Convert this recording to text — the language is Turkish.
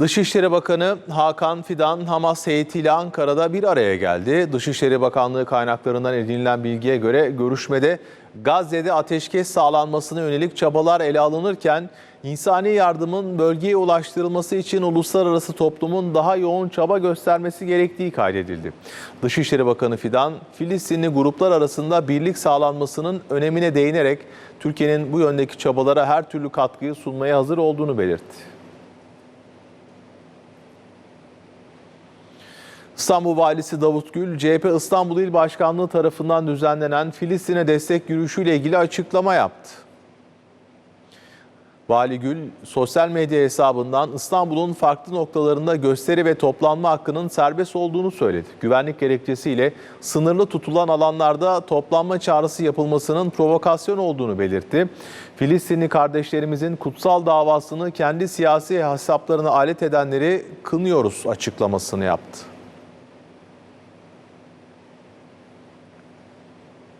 Dışişleri Bakanı Hakan Fidan Hamas heyetiyle Ankara'da bir araya geldi. Dışişleri Bakanlığı kaynaklarından edinilen bilgiye göre görüşmede Gazze'de ateşkes sağlanmasına yönelik çabalar ele alınırken insani yardımın bölgeye ulaştırılması için uluslararası toplumun daha yoğun çaba göstermesi gerektiği kaydedildi. Dışişleri Bakanı Fidan, Filistinli gruplar arasında birlik sağlanmasının önemine değinerek Türkiye'nin bu yöndeki çabalara her türlü katkıyı sunmaya hazır olduğunu belirtti. İstanbul Valisi Davut Gül, CHP İstanbul İl Başkanlığı tarafından düzenlenen Filistin'e destek yürüyüşüyle ilgili açıklama yaptı. Vali Gül, sosyal medya hesabından İstanbul'un farklı noktalarında gösteri ve toplanma hakkının serbest olduğunu söyledi. Güvenlik gerekçesiyle sınırlı tutulan alanlarda toplanma çağrısı yapılmasının provokasyon olduğunu belirtti. Filistinli kardeşlerimizin kutsal davasını kendi siyasi hesaplarına alet edenleri kınıyoruz açıklamasını yaptı.